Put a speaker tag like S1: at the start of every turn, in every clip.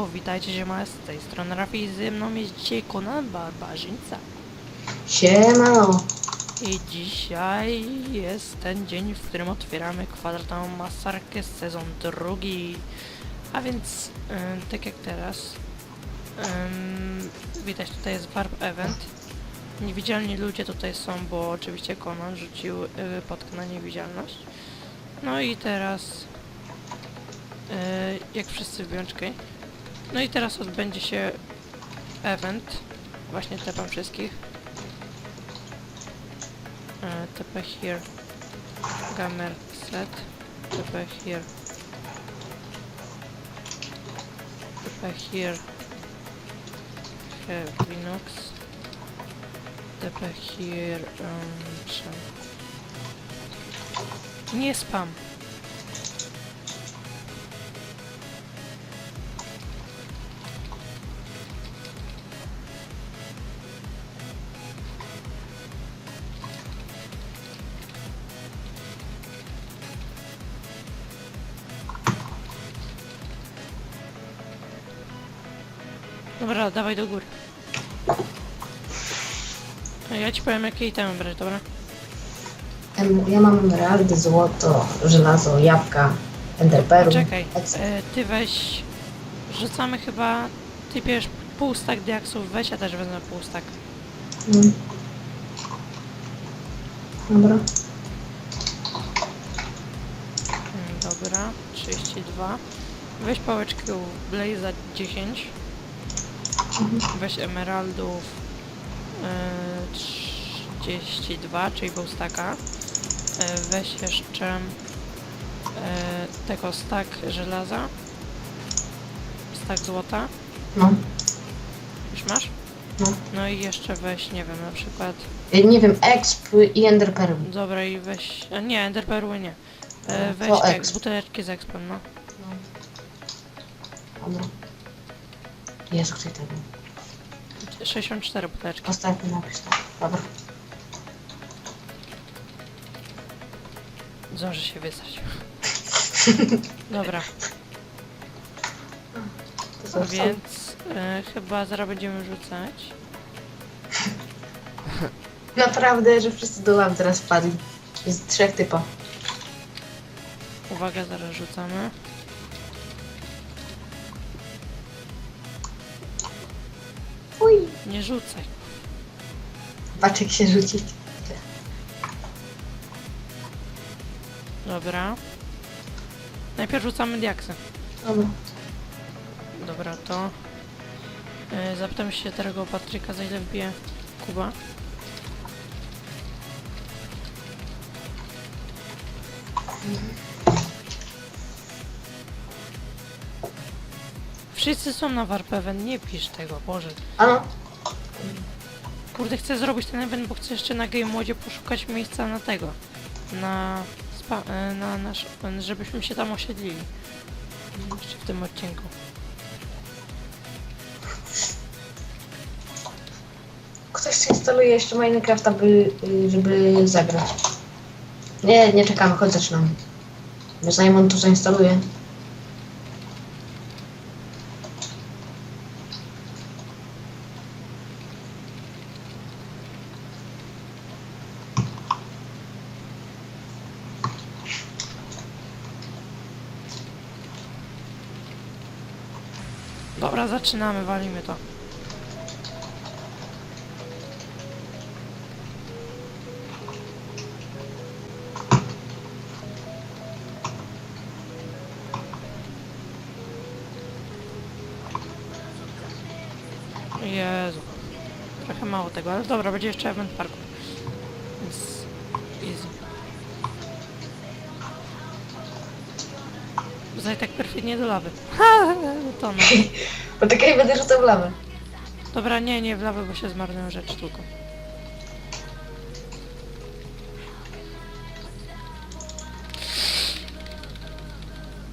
S1: kanału, witajcie się z tej strony Rafi ze mną jest dzisiaj Conan Barbarzyńca.
S2: Siemano.
S1: I dzisiaj jest ten dzień, w którym otwieramy kwadratową masarkę sezon drugi. A więc, tak jak teraz, ym, widać tutaj jest Warp Event. Niewidzialni ludzie tutaj są, bo oczywiście Conan rzucił y, podkę na niewidzialność. No i teraz, y, jak wszyscy w wiączkę. No i teraz odbędzie się event. Właśnie tepam wszystkich. E, TP here. Gamer set. TP here. TP here. Have Linux. TP here. Um? Nie spam. Dobra, dawaj do góry. A Ja ci powiem jakie itemy brać, dobra?
S2: Em, Ja mam emeraldy, złoto, żelazo, jabłka, enderperu.
S1: Czekaj, e, ty weź... Rzucamy chyba... Ty bierz pół stack diaksów, weź, ja też wezmę pół stack.
S2: Mm. Dobra.
S1: Mm, Dobra, 32. Weź pałeczkę Blaze'a 10. Weź emeraldów e, 32, czyli pół stacka. E, weź jeszcze e, tego stack żelaza. Stack złota.
S2: No.
S1: Już masz?
S2: No.
S1: No i jeszcze weź, nie wiem, na przykład...
S2: Nie wiem, exp i enderperu.
S1: Dobra i weź... A nie, enderperły nie.
S2: No,
S1: weź
S2: to
S1: ek,
S2: exp.
S1: buteleczki z expem, no.
S2: Dobra. Jest ktoś tego.
S1: 64 buteleczki.
S2: Ostatni napis. tak. Dobra.
S1: Zdążę się wysać. Dobra,
S2: To
S1: więc e, chyba zaraz będziemy rzucać.
S2: Naprawdę, że wszyscy do ław teraz wpadli. Jest trzech typa.
S1: Uwaga, zaraz rzucamy. Nie rzucaj.
S2: Patrz jak się rzucić.
S1: Dobra. Najpierw rzucamy diaksy.
S2: Dobra.
S1: Dobra, to... E, zapytam się tego Patryka, za ile wbije Kuba. Wszyscy są na Warpeven, nie pisz tego, Boże.
S2: Ano?
S1: Kurde, chcę zrobić ten event, bo chcę jeszcze na Game Modzie poszukać miejsca na tego. Na... Spa, e, na nasz... żebyśmy się tam osiedlili. Jeszcze w tym odcinku.
S2: Ktoś sobie instaluje jeszcze Minecrafta, by, y, żeby zagrać. Nie, nie czekamy, chodź zaczynamy. Zanim on to zainstaluje.
S1: Dobra, zaczynamy, walimy to. Jezu. Trochę mało tego, ale dobra, będzie jeszcze event parku. Zaj tak perfidnie do lawy. Ha, to no.
S2: Poczekaj, będę rzucał w lawę.
S1: Dobra, nie, nie w lawę, bo się zmarnują rzeczy tylko.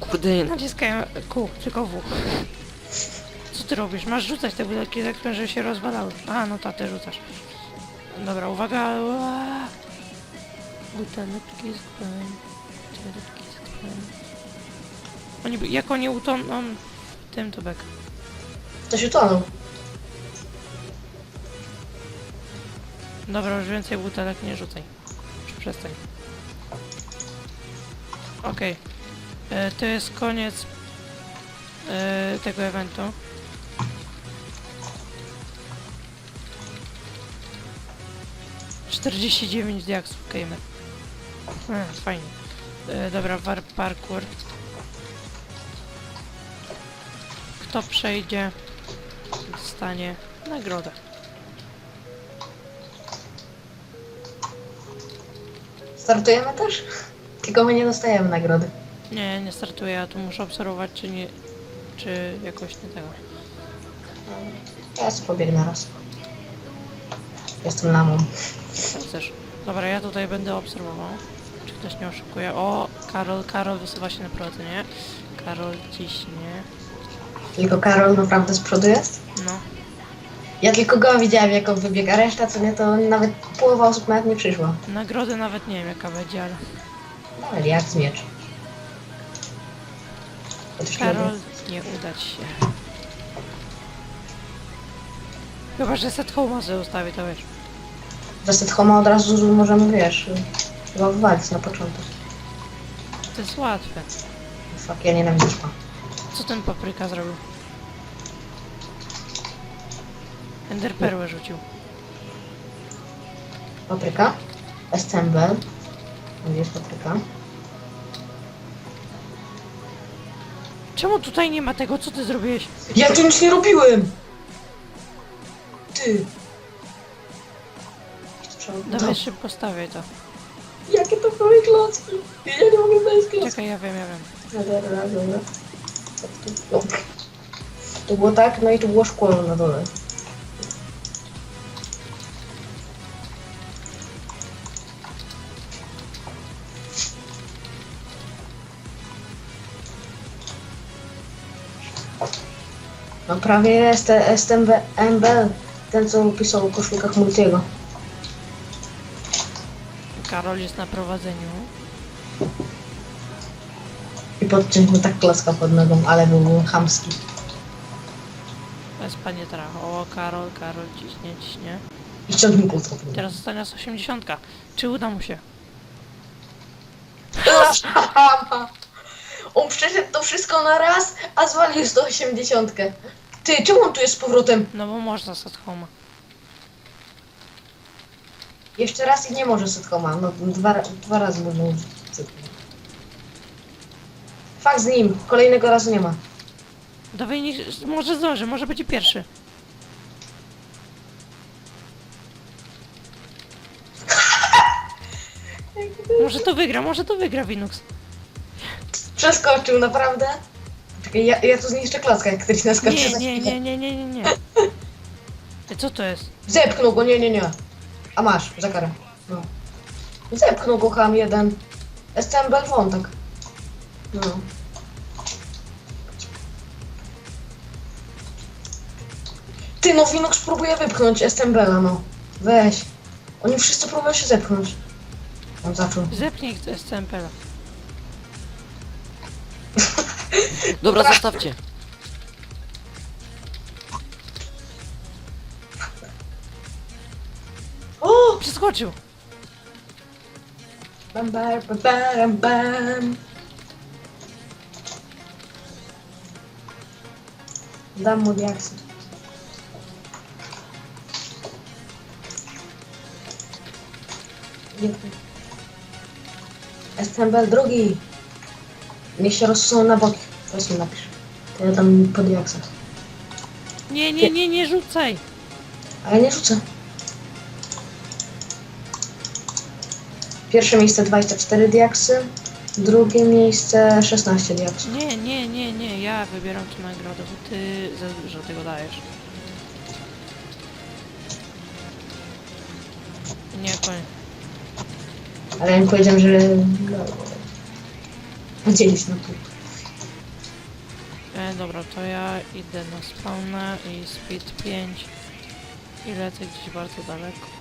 S1: Kurde, naciskają kół, tylko W. Co ty robisz? Masz rzucać te butelki z ekspem, żeby się rozwalały. A, no to ty rzucasz. Dobra, uwaga. Buteleczki z ekspem. Buteleczki z ekspem. Oni, by- jak oni utoną w tym, to bek.
S2: Ktoś utonął.
S1: Dobra, już więcej butelek nie rzucaj. Już przestań. Okej. E, To jest koniec e, tego eventu. Czterdzieści dziewięć diaksów, gamer. E, fajnie. E, dobra, war parkour. Kto przejdzie, dostanie nagrodę.
S2: Startujemy też? Tylko my nie dostajemy nagrody.
S1: Nie, nie startuję, ja tu muszę obserwować, czy nie, czy jakoś nie tego.
S2: Ja sobie pobiegnę raz. Jestem lamą.
S1: Jak chcesz. Dobra, ja tutaj będę obserwował, czy ktoś nie oszukuje. O, Karol, Karol wysuwa się na prowadzenie. Karol ciśnie.
S2: Tylko Karol naprawdę z przodu jest?
S1: No,
S2: Ja tylko go widziałem jak on wybiega, a reszta co nie, to nawet połowa osób nawet nie przyszła.
S1: nagrody nawet nie wiem jaka będzie, ale...
S2: No ale jak z miecz. Chociaż
S1: Karol,
S2: nie
S1: nie uda ci się. Chyba, że set home sobie ustawi, to wiesz.
S2: Zasad Homa od razu możemy, wiesz, chyba wywalić na początek.
S1: To jest łatwe.
S2: Fuck, ja nienawidzę szpa.
S1: Co ten papryka zrobił? Ender perłę rzucił.
S2: Papryka. Estemble. Gdzie jest papryka?
S1: Czemu tutaj nie ma tego, co ty zrobiłeś?
S2: Ja tu nic nie robiłem! Ty!
S1: Dawaj szybko stawiaj to.
S2: Jakie to były klocki? Ja nie mogę wejść klocki.
S1: Czekaj, ja wiem, ja wiem.
S2: Dobra, dobra, dobra. To było tak, no i tu było szkło na dole. No prawie jest te STMB, MB, ten co pisał o koszulkach Multiego.
S1: Karol jest na prowadzeniu.
S2: I mu tak klaska pod nogą, ale był chamski.
S1: Bez panie trach. O, Karol, Karol, ciśnie, ciśnie.
S2: I ciągnij kulką.
S1: Teraz zostanie nas 80. Czy uda mu się?
S2: On przeszedł to wszystko na raz, a zwalił 180. Ty, czemu on tu jest z powrotem?
S1: No bo można set home.
S2: Jeszcze raz i nie może setkoma. No dwa, dwa razy można użyć. setkoma. Fakt z nim, kolejnego razu nie ma.
S1: Dawaj, niech, może zdąży, może będzie pierwszy. Może to wygra, może to wygra Winux.
S2: Przeskoczył, naprawdę? Czekaj, ja, ja tu zniszczę klocka, jak ktoś naskoczy
S1: Nie,
S2: za
S1: nie,
S2: chwilę.
S1: nie, nie, nie, nie, nie. Ej, Co to jest?
S2: Zepchnął go, nie, nie, nie. A masz, za karę. No. Zepchnął go ham jeden. STM Belfon, tak. No. No Winox próbuje wypchnąć STM Bela, no. Weź. Oni wszyscy próbują się zepchnąć. On zaczął.
S1: Zepnij CMPL.
S3: Dobra, zostawcie.
S2: O!
S1: Przeskoczył.
S2: Bam, bam, bam, bam, bam. Dam mu diaksy. Dziękuję. STMBL drugi. Niech się rozsuną na boki. Teraz mi napisz. To ja dam po diaksach.
S1: Nie, nie, nie, nie rzucaj.
S2: A ja nie rzucę. Pierwsze miejsce 24 diaksy. Drugie miejsce 16 diaksów.
S1: Nie, nie, nie, nie, ja wybieram tu nagrodę, bo ty za dużo tego dajesz. Nie, koniec.
S2: Ale ja im powiedziałem, że... No, podzielić na pół.
S1: E, dobra, to ja idę na spawnę i speed 5 i lecę gdzieś bardzo daleko.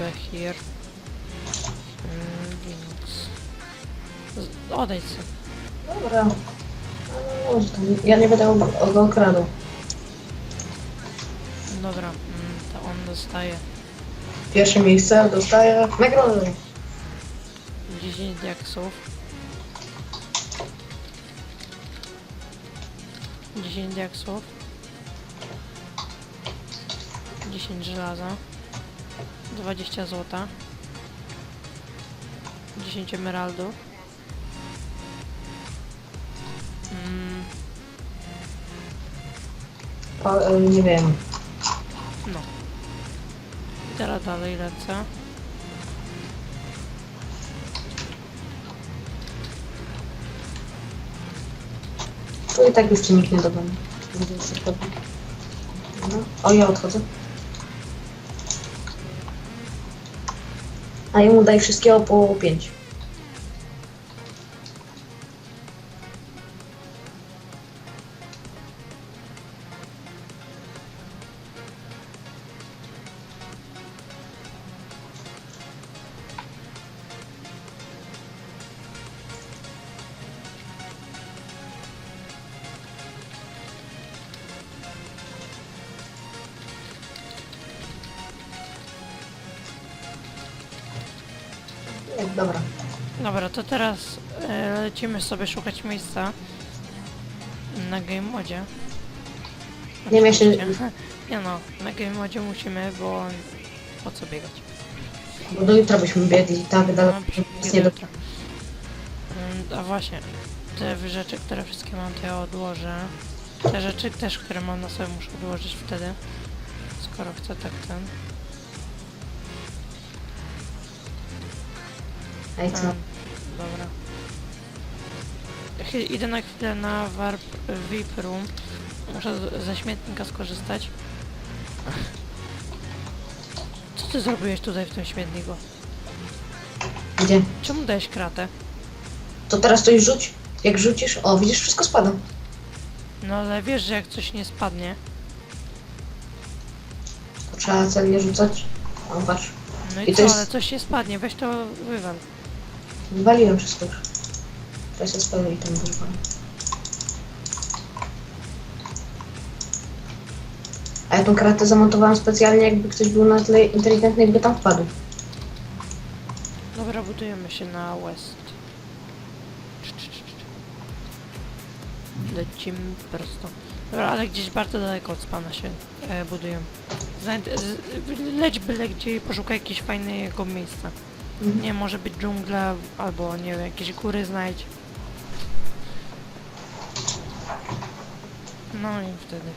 S1: back here. Mm, więc... Odejdź sobie.
S2: Dobra. Ja nie będę go okradał.
S1: Dobra, mm, to on dostaje
S2: Pierwsze miejsce dostaje nagrodę.
S1: 10 diaksów. 10 diaksów. 10 żelaza. 20 złota. 10 emeraldów.
S2: E, nie wiem.
S1: no. I teraz dalej lecę.
S2: Tu i tak już ci nikt nie dobędzie. Szybko. No. O, ja odchodzę. A jemu daj wszystkiego po 5. Dobra.
S1: Dobra, to teraz e, lecimy sobie szukać miejsca na game modzie.
S2: Nie wiem,
S1: Oczywiście. Nie no, na game modzie musimy, bo po co biegać?
S2: Bo do jutra byśmy biegli tak daleko,
S1: No,
S2: że nic nie do...
S1: jutro. Mm, A właśnie, te rzeczy, które wszystkie mam, to ja odłożę. Te rzeczy też, które mam na sobie, muszę odłożyć wtedy. Skoro chcę tak ten.
S2: Ej, co?
S1: Dobra. Chy- Idę na chwilę na warp VIP room. Muszę z- ze śmietnika skorzystać. Co ty zrobiłeś tutaj w tym śmietniku?
S2: Gdzie?
S1: Czemu dałeś kratę?
S2: To teraz to już rzuć. Jak rzucisz, o widzisz, wszystko spada.
S1: No ale wiesz, że jak coś nie spadnie,
S2: To trzeba celnie rzucać. O, patrz.
S1: no i,
S2: I to
S1: co,
S2: jest-
S1: ale coś nie spadnie, weź to wywal.
S2: Wywaliłem wszystko już. Teraz jest pełny i tam wyrwałem. A ja tą kratę zamontowałem specjalnie, jakby ktoś był na tyle inteligentny, jakby tam wpadł.
S1: Dobra, budujemy się na west. Lecimy prosto. Dobra, ale gdzieś bardzo daleko od spana się e, budują. Leć byle gdzie i poszukaj jakiegoś fajnego miejsca. Nie, może być dżungla, albo nie wiem, jakieś góry znajdź. No i wtedy.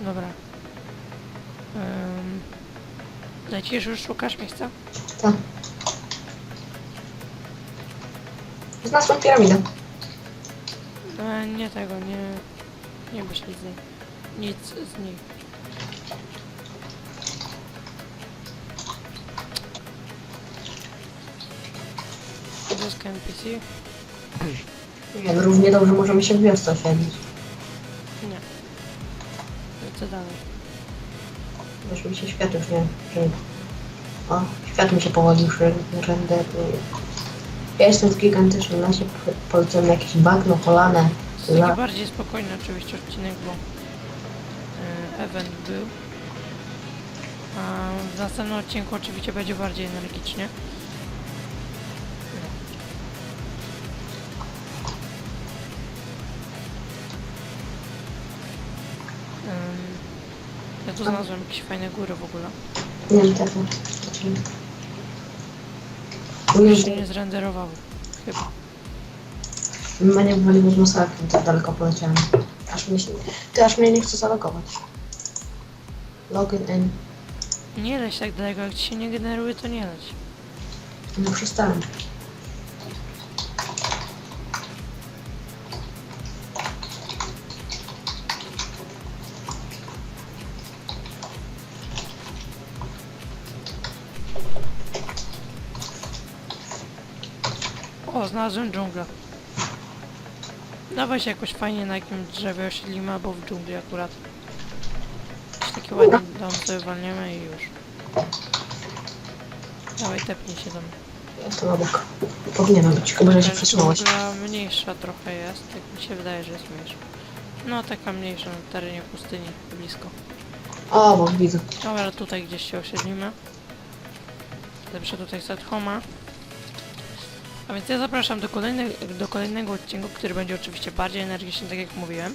S1: Dobra. Um, lecisz już, szukasz miejsca?
S2: Tak. Znalazłem piramidę.
S1: E, nie tego, nie... Nie myśli z niej. Nic z niej. Deska NPC?
S2: Nie, no równie dobrze możemy się w wiosce osiedlić.
S1: Nie. Lecę dalej.
S2: Wiesz, mi się świat już nie... Że... O, świat mi się powoli już re- renderuje. Ja jestem w gigantycznym lasie, po- polecam jakieś bagno, polane.
S1: To jest taki bardziej spokojny oczywiście odcinek, bo e, event był. A w następnym odcinku oczywiście będzie bardziej energicznie. Ja tu znalazłem jakieś fajne góry w ogóle.
S2: Nie wiem, tak.
S1: Już
S2: Już
S1: się nie zrenderowały. Chyba.
S2: mnie wywaliło z masakry, tak daleko poleciałem. Aż mnie, się- ty aż mnie nie chce zalogować. Login in.
S1: Nie leć tak daleko, jak ci się nie generuje, to nie leć.
S2: No przestałem.
S1: Znalazłem dżunglę. Dawaj się jakoś fajnie na jakimś drzewie osiedlimy albo w dżungli akurat. takie ładnie dom sobie walniemy i już. Dawaj, tepnij się tam.
S2: Jestem obok. Powinienem być, chyba że się przesunąłeś.
S1: dżungla mniejsza trochę jest, tak mi się wydaje, że jest mniejsza. No, taka mniejsza na terenie pustyni, blisko.
S2: O, bo widzę.
S1: Dobra, tutaj gdzieś się osiedlimy. Lepsze tutaj set homa. A więc ja zapraszam do, kolejne, do kolejnego odcinku, który będzie oczywiście bardziej energiczny, tak jak mówiłem.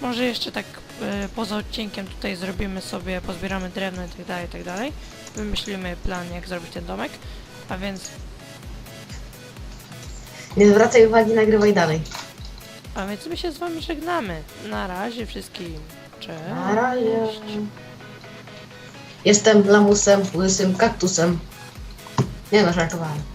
S1: Może jeszcze tak e, poza odcinkiem tutaj zrobimy sobie, pozbieramy drewno i tak dalej, i tak dalej. Wymyślimy plan, jak zrobić ten domek. A więc,
S2: Nie zwracaj uwagi, nagrywaj dalej.
S1: a więc my się z wami żegnamy. Na razie wszystkim. Cześć.
S2: Na razie. Jestem lamusem, łysym kaktusem. Nie no, żartowałem.